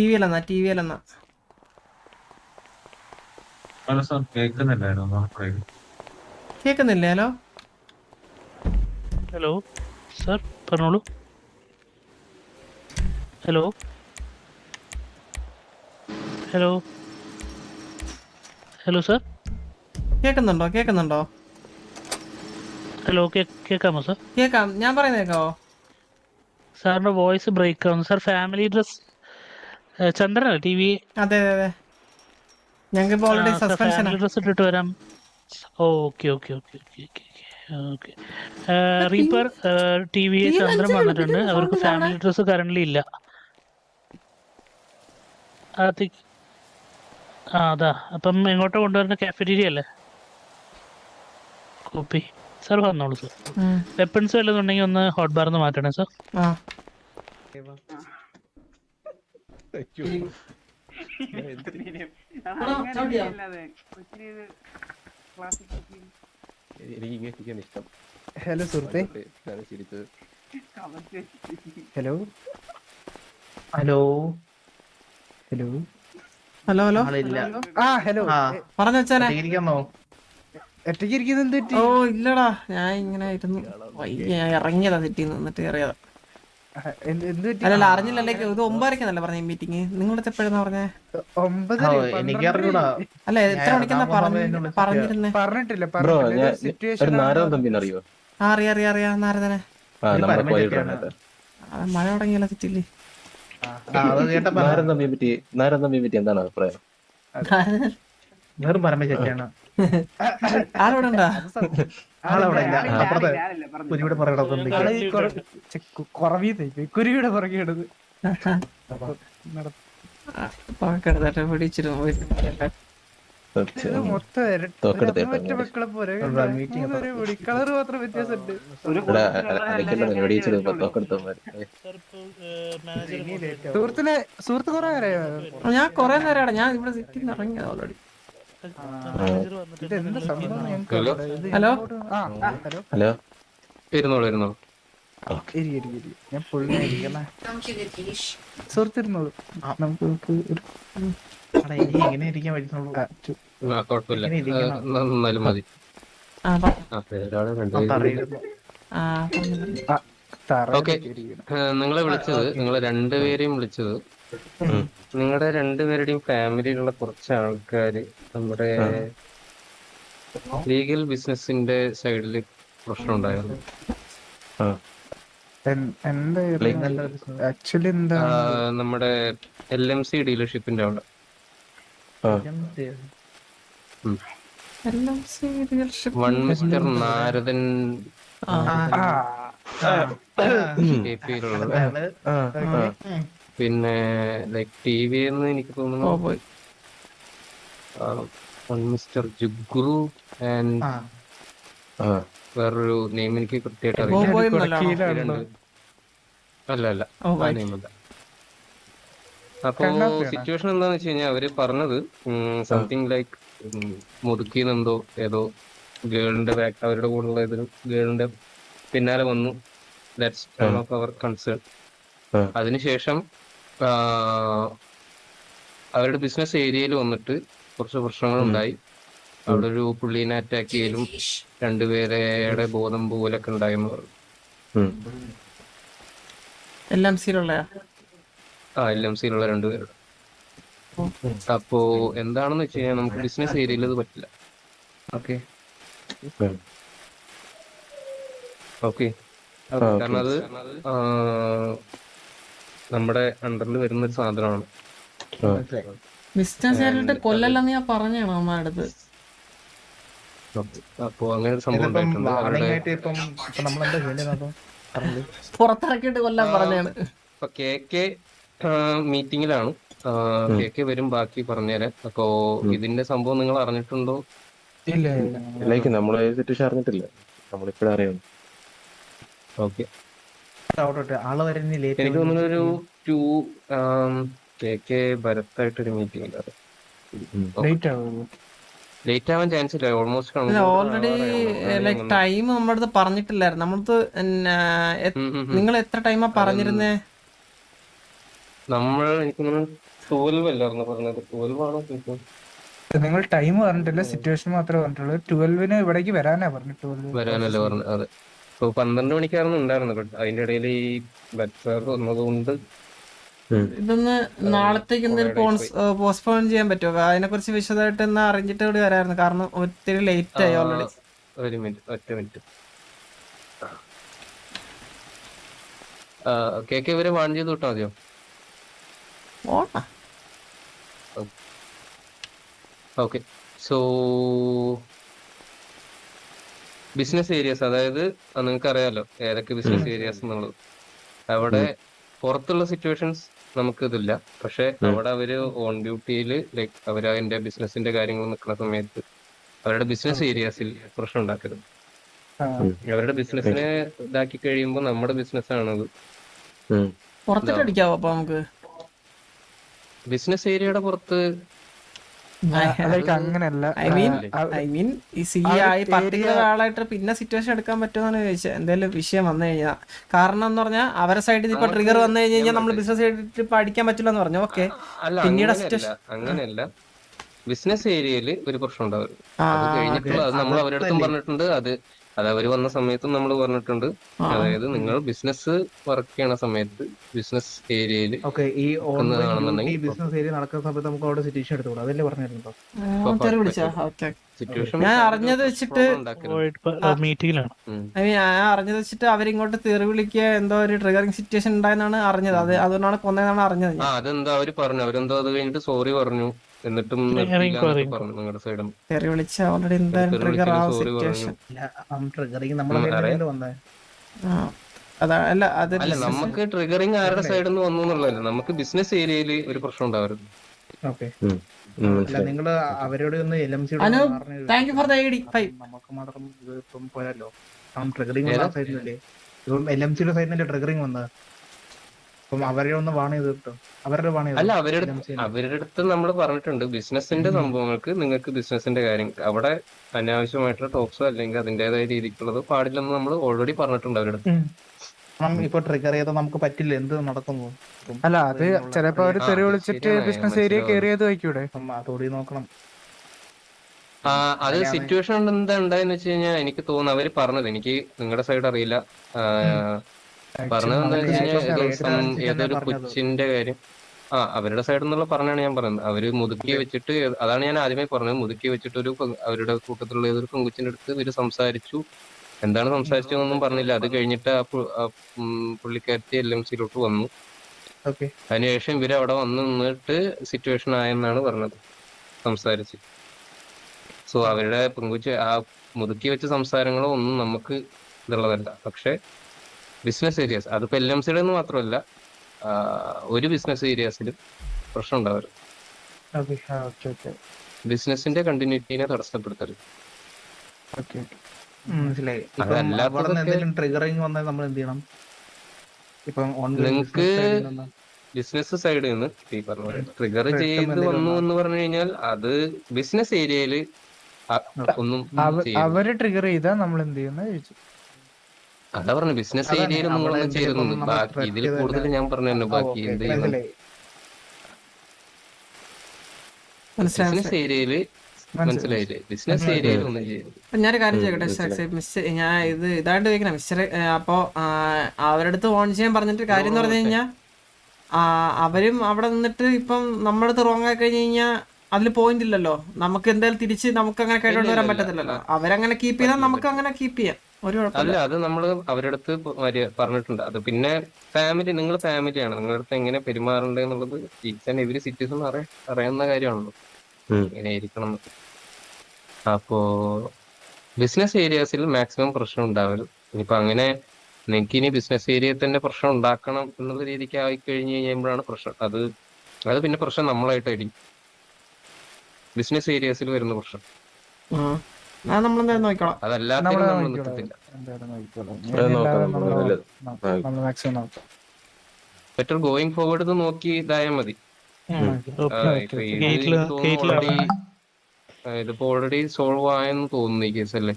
T വിയിലെന്നാ T വിയിലെന്നാ hello sir കേൾക്കുന്നില്ലായിരുന്നു ഒന്നാമത് കേക്കുന്നില്ലേ ഹലോ? ഹലോ സാർ പറഞ്ഞോളൂ. ഹലോ? ഹലോ? Hello sir? കേക്കുന്നുണ്ടോ കേക്കുന്നുണ്ടോ ഹലോ കേ കേൾക്കാമോ സാർ? കേക്കാം ഞാൻ പറയുന്നത് കേക്കാവോ സാറിന്റെ വോയിസ് ബ്രേക്ക് ആവുന്നു സാർ ഫാമിലി ഡ്രസ് ചന്ദ്രനല്ലേ ടി വി? അതെ അതെ അതെ. ഞങ്ങൾക്ക് ഇപ്പോൾ ഓൾറെഡി സസ്പെൻഷൻ ഡ്രസ് ഇട്ടിട്ട് വരാം. Okay okay okay okay okay okay. Reaper T V Chandran വന്നിട്ടുണ്ട്. അവർക്ക് ഫാമിലി ഡ്രസ്സ് കറന്റ് ഇല്ല. ആ അതാ. അപ്പം എങ്ങോട്ടോ കൊണ്ടുവരുന്ന? കാഫറ്റീരിയ അല്ലേ? കോപ്പി സാർ വന്നോളൂ സാർ വെപ്പൺസ് വല്ലതുണ്ടെങ്കിൽ ഒന്ന് ഹോട്ട് ബാർന്ന് മാറ്റണേ സാർ ആ. എനിക്ക് ഇങ്ങനെ ഇഷ്ടം ഹലോ സുഹൃത്തെ ചിരിച്ചത് hello hello hello hello hello ആ ഹലോ. പറഞ്ഞു വെച്ചാനെ ഒറ്റയ്ക്ക് ഇരിക്കുന്നത് എന്ത് പറ്റി ഓ ഇല്ലടാ. ഞാൻ ഇങ്ങനെ ഇരുന്നു ഇറങ്ങിയതാ സിറ്റി നിന്നിട്ട് കയറിയതാ ആ, എന്ത് എന്ത് പറ്റി അല്ലല്ല അറിഞ്ഞില്ലല്ലേ ഇത് ഒമ്പതരക്കെന്നല്ലേ പറഞ്ഞ മീറ്റിംഗ് നിങ്ങളുടെ എപ്പോഴെന്നാ പറഞ്ഞേ? അല്ല എത്ര മണിക്കെന്നാ പറഞ്ഞിരുന്നേ? പറഞ്ഞിട്ടില്ല അറിയോ? ആ അറിയാം അറിയാം അറിയാം നാരദനെ. മഴ തുടങ്ങിയല്ലോ സിറ്റിയിൽ നാരൻ തമ്പിയെ പറ്റി നാരൻ തമ്പിയെ പറ്റി എന്താണ് അഭിപ്രായം? വെറും പറമ്പ ഉണ്ടാ ആളവിടെ ഇല്ല അപ്പുറത്തെ പുറകിടത്തുണ്ട് കുറവീ പിടിച്ചിരുന്നു തോക്കെടുത്തവന്മാര് സുഹൃത്തിനെ സുഹൃത്ത് കൊറേ ഞാൻ കൊറേ നേരം ഞാൻ ഇവിടെ സിറ്റിന്ന് ഇറങ്ങിയത് ഓൾറെഡി ഹലോ? ഹലോ? ആ ഹലോ? ഹലോ? ഇരുന്നോളൂ ഇരുന്നോളൂ. ഇരി ഇരി ഇരി. ഞാൻ സുഹൃത്തിരുന്നോളൂ. നമുക്ക് നമുക്ക് ഒരു എനിക്ക് എങ്ങനെ ഇരിക്കാൻ പറ്റുന്നുള്ളൂ കുഴപ്പമില്ല. മതി. ഓക്കേ. നിങ്ങളെ വിളിച്ചത് നിങ്ങളെ രണ്ടുപേരെയും വിളിച്ചത് നിങ്ങളുടെ രണ്ടുപേരുടെയും ഫാമിലിയിലുള്ള കുറച്ച് ആൾക്കാർ നമ്മുടെ ലീഗൽ ബിസിനസിന്റെ സൈഡിൽ പ്രശ്നം ഉണ്ടായിരുന്നു എൻ- എന്താ Like- ആക്ച്വലി എന്താ? നമ്മുടെ എൽ എം സി ഡീലർഷിപ്പിന്റെ അവിടെ. വൺ മിസ്റ്റർ നാരദൻ ആ, ആ. കെ പിയിലുള്ളത് പിന്നെ ലൈക് ടി വി എന്ന് എനിക്ക് തോന്നുന്നു മിസ്റ്റർ ജുഗുറു ആൻഡ് വേറൊരു നെയിം എനിക്ക് കൃത്യമായിട്ട് അറിയില്ല. അല്ല അല്ല. അപ്പൊ? സിറ്റുവേഷൻ എന്താന്ന് വെച്ച് കഴിഞ്ഞാൽ അവർ പറഞ്ഞത് സംതിങ് ലൈക്ക് മുതുക്കിന്നെന്തോ ഏതോ ഗേളിന്റെ ബാക്ക് അവരുടെ കൂടെയുള്ള ഏതൊരു ഗേളിന്റെ പിന്നാലെ വന്നു. ദാറ്റ്സ് അവർ കൺസേൺ. അതിനുശേഷം അവരുടെ ബിസിനസ് ഏരിയയിൽ വന്നിട്ട് കുറച്ച് പ്രശ്നങ്ങൾ ഉണ്ടായി അവിടെ ഒരു പുള്ളീനെ അറ്റാക്ക് ചെയ്യലും രണ്ടുപേരുടെ ബോധം പോലൊക്കെ ഉണ്ടായെന്ന് പറഞ്ഞു. എല്ലാം ആ എൽ എം രണ്ടുപേരുടെ അപ്പോ എന്താണെന്ന് വെച്ച് കഴിഞ്ഞാൽ നമുക്ക് ബിസിനസ് ഏരിയയിൽ ഇത് പറ്റില്ല. ഓക്കെ. ഓക്കെ. കാരണം അത് നമ്മുടെ അണ്ടറിൽ വരുന്ന ഒരു സാധനമാണ് മിസ്റ്റർ കൊല്ലല്ലെന്ന് ഞാൻ പറഞ്ഞാണ് അമ്മയുടെ അടുത്ത്? അപ്പോ അങ്ങനെ ഒരു സംഭവം ഉണ്ടായിട്ടുണ്ട്. അവരുടെ പുറത്തിറക്കിയിട്ട് കൊല്ലാൻ പറഞ്ഞാണ് ഇപ്പൊ കെ കെ മീറ്റിംഗിലാണ് കെ കെ വരും ബാക്കി പറഞ്ഞുതരാം അപ്പോ ഇതിന്റെ സംഭവം നിങ്ങൾ അറിഞ്ഞിട്ടുണ്ടോ? ഇല്ല ഇല്ല. ലൈക്ക് നമ്മളെ സിറ്റുവേഷൻ അറിഞ്ഞിട്ടില്ല. നമ്മളിപ്പോഴും അറിയുന്നു ഓക്കെ. ഔട്ട് ആൾ വരുന്ന ലേറ്റ് എനിക്ക് തോന്നുന്നു ഒരു ടു കെ കെ ഭരത്തായിട്ടൊരു മീറ്റിംഗ് ഉണ്ട് ലേറ്റ് ആവുമോ ലേറ്റ് ആവാൻ ചാൻസ് ഇല്ല. ഓൾമോസ്റ്റ് ഓൾറെഡി ലൈക് ടൈം നമ്മുടെ അടുത്ത് പറഞ്ഞിട്ടില്ലായിരുന്നു. നമ്മളത് നിങ്ങൾ എത്ര ടൈമാ പറഞ്ഞിരുന്നേ? നമ്മൾ എനിക്ക് ട്വൽവ് അല്ലായിരുന്നു പറഞ്ഞത്. ട്വൽവ് ആണോ നിങ്ങൾ ടൈം പറഞ്ഞിട്ടില്ല. സിറ്റുവേഷൻ മാത്രമേ പറഞ്ഞിട്ടുള്ളൂ. ട്വൽവിന് ഇവിടേക്ക് വരാനാ പറഞ്ഞു ട്വൽവ് വരാനല്ലേ പറഞ്ഞു അതെ. ഇപ്പൊ പന്ത്രണ്ട് മണിക്കായിരുന്നു ഉണ്ടായിരുന്നത്. ബട്ട് അതിന്റെ ഇടയിൽ ഈ ബസ് വന്നതുകൊണ്ട് ഇതൊന്ന് നാളത്തേക്ക് എന്തെങ്കിലും പോസ്റ്റ്പോൺ ചെയ്യാൻ പറ്റുമോ? അതിനെ കുറിച്ച് വിശദമായിട്ട് ഒന്ന് അറിഞ്ഞിട്ട് കൂടി വരായിരുന്നു. കാരണം ഒത്തിരി ലേറ്റ് ആയി ഓൾറെഡി ഒരു മിനിറ്റ് ഒറ്റ മിനിറ്റ് കേക്ക് ഇവരെ വാൺ ചെയ്ത് വിട്ടാ മതിയോ? ഓട്ടാ ഓക്കെ. സോ ബിസിനസ് ഏരിയസ് അതായത് നിങ്ങൾക്ക് അറിയാലോ ഏതൊക്കെ ബിസിനസ് ഏരിയാസ് എന്നുള്ളത്. അവിടെ പുറത്തുള്ള സിറ്റുവേഷൻസ് നമുക്ക് ഇതില്ല പക്ഷെ അവിടെ അവർ ഓൺ ഡ്യൂട്ടിയിൽ ലൈക്ക് അവർ അതിന്റെ ബിസിനസിന്റെ കാര്യങ്ങൾ നിൽക്കുന്ന സമയത്ത് അവരുടെ ബിസിനസ് ഏരിയാസിൽ പ്രശ്നം ഉണ്ടാക്കരുത്. അവരുടെ ബിസിനസ്സിനെ ഇതാക്കി കഴിയുമ്പോൾ നമ്മുടെ ബിസിനസ് ആണത്. അപ്പൊ നമുക്ക്? ബിസിനസ് ഏരിയയുടെ പുറത്ത് ആളായിട്ട് പിന്നെ സിറ്റുവേഷൻ എടുക്കാൻ പറ്റുമെന്ന് ചോദിച്ചാൽ എന്തെങ്കിലും വിഷയം വന്നു കഴിഞ്ഞാൽ കാരണം എന്ന് പറഞ്ഞാൽ അവരെ സൈഡിൽ ഇപ്പൊ ട്രിഗർ വന്നു കഴിഞ്ഞ് കഴിഞ്ഞാൽ നമ്മൾ ബിസിനസ് ചെയ്തിട്ട് ഇപ്പൊ അടിക്കാൻ പറ്റില്ല എന്ന് പറഞ്ഞു ഓക്കെ പിന്നീട് സിറ്റുവേഷൻ അങ്ങനെയല്ല. ബിസിനസ് ഏരിയയിൽ ഒരു പ്രശ്നം ഉണ്ടാവും അത് കഴിഞ്ഞിട്ടുള്ള അത്. നമ്മൾ അവരടുത്തും പറഞ്ഞിട്ടുണ്ട്. അത് അത് അവർ വന്ന സമയത്തും നമ്മൾ പറഞ്ഞിട്ടുണ്ട്. അതായത് നിങ്ങൾ ബിസിനസ് വർക്ക് ചെയ്യണ സമയത്ത് ബിസിനസ് ഏരിയയിൽ ഓക്കെ ഈ ബിസിനസ് ഏരിയ നടക്കുന്ന സമയത്ത് നമുക്ക് അവിടെ സിറ്റുവേഷൻ എടുത്തുകൂടാ. അതല്ലേ സിറ്റുവേഷൻ ഞാൻ അറിഞ്ഞത് വെച്ചിട്ട് മീറ്റിംഗിലാണ് ഞാൻ അറിഞ്ഞത് വെച്ചിട്ട് അവരിങ്ങോട്ട് തെറി വിളിക്കുക എന്തോ ഒരു ട്രിഗറിങ് സിറ്റുവേഷൻ ഉണ്ടായെന്നാണ് അറിഞ്ഞത്. അത് അതുകൊണ്ടാണ് കൊന്നതെന്നാണ് അറിഞ്ഞത് അതെന്താ അവർ പറഞ്ഞു. അവരെന്തോ അത് കഴിഞ്ഞിട്ട് സോറി പറഞ്ഞു. എന്നിട്ടും പറഞ്ഞു നിങ്ങളുടെ സൈഡും. തെറി വിളിച്ച ഓൾറെഡി എന്തായാലും ട്രിഗർ ആ വിളിച്ചതിന് sorry സിറ്റുവേഷൻ. അല്ല അത് അല്ല നമുക്ക് ട്രിഗറിങ് ആരുടെ സൈഡിൽ നിന്ന് വന്നു എന്നുള്ളതല്ല. നമുക്ക് ബിസിനസ് ഏരിയയിൽ ഒരു പ്രശ്നം ഉണ്ടാവരുത്. നിങ്ങൾ അവരോട് ഒന്ന് എൽ എം സി നമുക്ക് മാത്രം ഇത് ഇപ്പം പോയല്ലോ ട്രിഗറിങ് എൽ എം സിയുടെ സൈഡിലല്ലേ ട്രിഗറിങ് വന്നത്? അപ്പം അവരെ ഒന്ന് വാൺ ചെയ്ത് കിട്ടും അവരുടെ അല്ല അവരുടെ അവരുടെ അടുത്ത് നമ്മൾ പറഞ്ഞിട്ടുണ്ട് ബിസിനസിന്റെ സംഭവങ്ങൾക്ക് നിങ്ങൾക്ക് ബിസിനസിന്റെ കാര്യം. അവിടെ അനാവശ്യമായിട്ടുള്ള ടോക്സോ അല്ലെങ്കിൽ അതിന്റേതായ രീതിക്കുള്ളത് പാടില്ലെന്ന് നമ്മൾ ഓൾറെഡി പറഞ്ഞിട്ടുണ്ട് അവരുടെ അടുത്ത്. ഇപ്പൊ ട്രിഗർ ചെയ്താൽ നമുക്ക് പറ്റില്ല. എന്ത് നടക്കുന്നു? അല്ല അത് ചിലപ്പോ അവർ തെറി വിളിച്ചിട്ട് ബിസിനസ് ഏരിയ. കയറിയത് വയ്ക്കൂടെ അതോടി നോക്കണം. ആ അത് സിറ്റുവേഷൻ എന്താ ഉണ്ടായെന്ന് വെച്ച് കഴിഞ്ഞാൽ എനിക്ക് തോന്നുന്നു അവർ പറഞ്ഞത് എനിക്ക് നിങ്ങളുടെ സൈഡ് അറിയില്ല. പറഞ്ഞത് ഏതൊരു കൊച്ചിന്റെ കാര്യം. ആ അവരുടെ സൈഡിൽ നിന്നുള്ള പറഞ്ഞാണ് ഞാൻ പറയുന്നത്. അവർ മുതുക്കി വെച്ചിട്ട് അതാണ് ഞാൻ ആദ്യമേ പറഞ്ഞത്. മുതുക്കി വെച്ചിട്ട് ഒരു അവരുടെ കൂട്ടത്തിലുള്ള ഏതൊരു പെൺകുച്ചിന്റെ അടുത്ത് ഇവർ സംസാരിച്ചു. എന്താണ് സംസാരിച്ചതെന്നൊന്നും പറഞ്ഞില്ല. അത് കഴിഞ്ഞിട്ട് ആ പുള്ളിക്കാരത്തി എൽ എം സിയിലോട്ട് വന്നു. അതിനുശേഷം ഇവർ അവിടെ വന്ന് നിന്നിട്ട് സിറ്റുവേഷൻ ആയെന്നാണ് പറഞ്ഞത്. സംസാരിച്ച്. സോ അവരുടെ പെൺകുച്ചി ആ മുതുക്കി വെച്ച സംസാരങ്ങളോ ഒന്നും നമുക്ക് ഇതുള്ളതല്ല. പക്ഷെ ബിസിനസ് ഏരിയാസ് അതിപ്പോ എൽ എം സിയുടെ മാത്രമല്ല ഒരു ബിസിനസ് ഏരിയാസിലും പ്രശ്നം ഉണ്ടാവരുത് ബിസിനസിന്റെ കണ്ടിന്യൂറ്റിനെ തടസ്സപ്പെടുത്തരുത്. നിങ്ങക്ക് ബിസിനസ് സൈഡിൽ നിന്ന് ഈ പറഞ്ഞ ട്രിഗർ ചെയ്ത് വന്നു എന്ന് പറഞ്ഞു കഴിഞ്ഞാൽ അത് ബിസിനസ് ഏരിയയിൽ ഒന്നും അവ- അവർ ട്രിഗർ ചെയ്താൽ നമ്മൾ എന്ത് ചെയ്യുന്ന ചോദിച്ചു അതാ പറഞ്ഞു ബിസിനസ് ഏരിയയിൽ നിങ്ങളൊന്നും എന്തെങ്കിലും ബാക്കി ഇതിൽ ഇതിൽ കൂടുതൽ ഞാൻ പറഞ്ഞു തന്നെ ബാക്കി എന്ത് ബിസിനസ് ഏരിയയിൽ മനസ്സിലായില്ലേ? ബിസിനസ് ഏരിയയിൽ ഒന്നും അപ്പൊ ഞാനൊരു കാര്യം ചോദിക്കട്ടെ മിസ്റ്റർ ഞാൻ ഇത് ഇതായിട്ട് ചോദിക്കണം മിസ്റ്റർ അപ്പോ അവരുടെ അടുത്ത് ഓൺ ചെയ്യാൻ പറഞ്ഞിട്ട് കാര്യം എന്ന് പറഞ്ഞു കഴിഞ്ഞാൽ അവരും അവിടെ നിന്നിട്ട് ഇപ്പം നമ്മുടെ അടുത്ത് റോങ് ആയി കഴിഞ്ഞു കഴിഞ്ഞാൽ അതിൽ പോയിന്റ് ഇല്ലല്ലോ. നമുക്ക് എന്തായാലും തിരിച്ച് നമുക്ക് അങ്ങനെ കേട്ടോണ്ട് വരാൻ പറ്റത്തില്ലല്ലോ. അവരങ്ങനെ കീപ്പ് ചെയ്താൽ നമുക്ക് അങ്ങനെ കീപ്പ് ചെയ്യാം. അല്ല അത് നമ്മൾ അവരുടെ അടുത്ത് പറഞ്ഞിട്ടുണ്ട്. അത് പിന്നെ ഫാമിലി നിങ്ങൾ ഫാമിലിയാണ്. നിങ്ങളുടെ അടുത്ത് എങ്ങനെ പെരുമാറേണ്ടത് എന്നുള്ളത് ഈച്ച് ആൻഡ് എവരി സിറ്റിസൺ അറിയുന്ന അറിയാവുന്ന കാര്യമാണല്ലോ ഇങ്ങനെ എങ്ങനെ ഇരിക്കണം. എന്ന്. അപ്പോ ബിസിനസ് ഏരിയാസിൽ മാക്സിമം പ്രശ്നം ഉണ്ടാവരുത് ഇനിയിപ്പോ അങ്ങനെ നിങ്ങൾക്ക് ഇനി ബിസിനസ് ഏരിയയിൽ തന്നെ പ്രശ്നം ഉണ്ടാക്കണം എന്നുള്ള രീതിക്ക് ആയി കഴിഞ്ഞു കഴിയുമ്പോഴാണ് പ്രശ്നം. അത് അത് പിന്നെ പ്രശ്നം നമ്മളായിട്ടായിരിക്കും. ബിസിനസ് ഏരിയാസിൽ വരുന്ന പ്രശ്നം. നോക്കിക്കോളാം. നമ്മൾ നമ്മൾ നോക്കിക്കോളാം. നിൽക്കത്തില്ല എന്തായാലും നോക്കിക്കോളാം. അത് നോക്കാം, നമ്മൾ നല്ലത്. നോക്കാം. നമ്മൾ മാക്സിമം നോക്കാം. ബെറ്റർ ഗോയിങ് ഫോർവേഡ് നോക്കി ഇതായാൽ മതി. ആ, ഇപ്പൊ ഇത് ഗേറ്റിൽ എനിക്ക് തോന്നുന്നു ഗേറ്റിൽ already, ആ, ഇതിപ്പോ ഓൾറെഡി സോൾവ് ആയെന്ന് തോന്നുന്നു ഈ കേസ് അല്ലേ?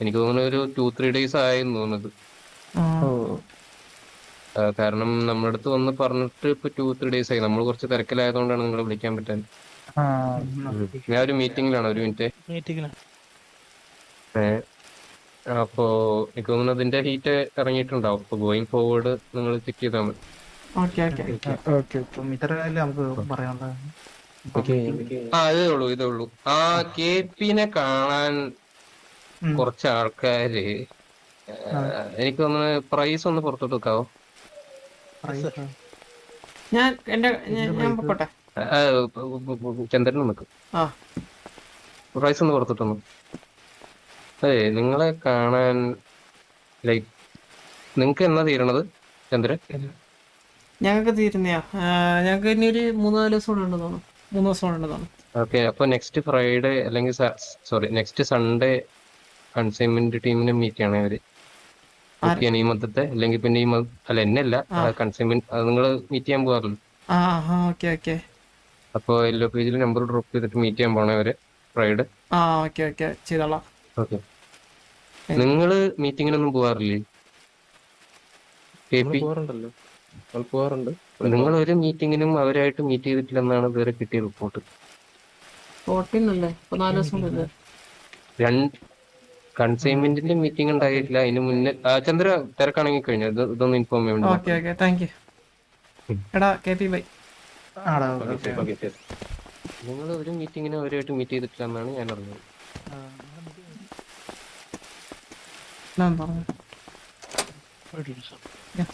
എനിക്ക് തോന്നുന്നു ഒരു ടു ത്രീ ഡേയ്സ് ആയെന്ന് തോന്നുന്നത്. ഓ. ആ, കാരണം നമ്മുടെ അടുത്ത് വന്ന് പറഞ്ഞിട്ട് ഇപ്പൊ ടു ത്രീ ഡേയ്സ് ആയി. നമ്മൾ കുറച്ച് തിരക്കിലായതുകൊണ്ടാണ് നിങ്ങളെ വിളിക്കാൻ പറ്റാൻ ആ. ഞാൻ ഒരു മീറ്റിംഗിലാണ് ഒരു മിനിറ്റ് മീറ്റിംഗിലാണ് അപ്പോ എനിക്ക് തോന്നുന്നു അതിന്റെ ഹീറ്റ് ഇറങ്ങിയിട്ടുണ്ടാവും അപ്പൊ ഗോയിങ് ഫോർവേഡ് നിങ്ങൾ ചെക്ക് ചെയ്താൽ മതി ഓക്കെ ഓക്കെ ഓക്കെ ഓക്കെ അപ്പം ഇത്രയല്ലേ നമുക്ക് പറയാനുള്ളത് ഓക്കെ ആ ഇതേ ഉള്ളൂ ഇതേ ഉള്ളൂ ആ കെ പിനെ കാണാൻ കുറച്ച് ആൾക്കാര് എനിക്ക് തോന്നുന്നു പ്രൈസ് ഒന്ന് പുറത്തോട്ട് വെക്കാവോ. ഞാൻ എന്റെ ഞാൻ പോട്ടെ പൊക്കോട്ടെ ആ, നിൽക്കും ആ പ്രൈസ് ഒന്ന് പുറത്തോട്ട് വന്നു അതെ നിങ്ങളെ കാണാൻ ലൈക്ക് നിങ്ങൾക്ക് എന്നാ തീരണത് ചന്ദ്രൻ? ഞങ്ങൾക്ക് തീരുന്നയാ. ഞങ്ങൾക്ക് ഇനി ഒരു മൂന്ന് നാല് ദിവസം ഉണ്ടെന്ന് ഉണ്ട് തോന്നുന്നു. മൂന്ന് ദിവസം ഉണ്ടെന്ന് തോന്നുന്നു. ഓക്കെ അപ്പൊ നെക്സ്റ്റ് ഫ്രൈഡേ അല്ലെങ്കിൽ സോറി നെക്സ്റ്റ് സൺഡേ കൺസൈൻമെന്റ് ടീമിനെ മീറ്റ് ചെയ്യണേ അവർ. ഈ മൊത്തത്തെ അല്ലെങ്കിൽ പിന്നെ ഈ അല്ല എന്നല്ല അല്ല കൺസൈൻമെന്റ് അത് നിങ്ങൾ മീറ്റ് ചെയ്യാൻ പോകാറില്ല അപ്പോൾ എല്ലോ പേജിൽ നമ്പർ ഡ്രോപ്പ് ചെയ്തിട്ട് മീറ്റ് ചെയ്യാൻ പോണേ അവർ ഫ്രൈഡേ ആ ഓക്കെ ഓക്കെ ചെയ്തോളാം. ഓക്കെ. നിങ്ങൾ മീറ്റിങ്ങിനൊന്നും പോവാറില്ലേ? നിങ്ങൾ ഒരു മീറ്റിങ്ങിനും അവരായിട്ട് മീറ്റ് ചെയ്തിട്ടില്ലെന്നാണ് വേറെ കിട്ടിയ റിപ്പോർട്ട്. രണ്ട് കൺസൈൻമെന്റിന്റെ മീറ്റിംഗ് ഉണ്ടായിട്ടില്ല. അതിന് മുന്നേ ചന്ദ്ര തിരക്കാണെങ്കിൽ കഴിഞ്ഞു? ഇത് ഇതൊന്ന് ഇൻഫോം ചെയ്യണം ഓക്കെ ഓക്കെ. താങ്ക് എടാ കെ പി ബൈ. നിങ്ങൾ ഒരു മീറ്റിങ്ങിനും അവരുമായിട്ട് മീറ്റ് ചെയ്തിട്ടില്ല എന്നാണ് ഞാൻ അറിഞ്ഞത്. ഞാൻ പറഞ്ഞു ഒരു നിമിഷം. Yeah.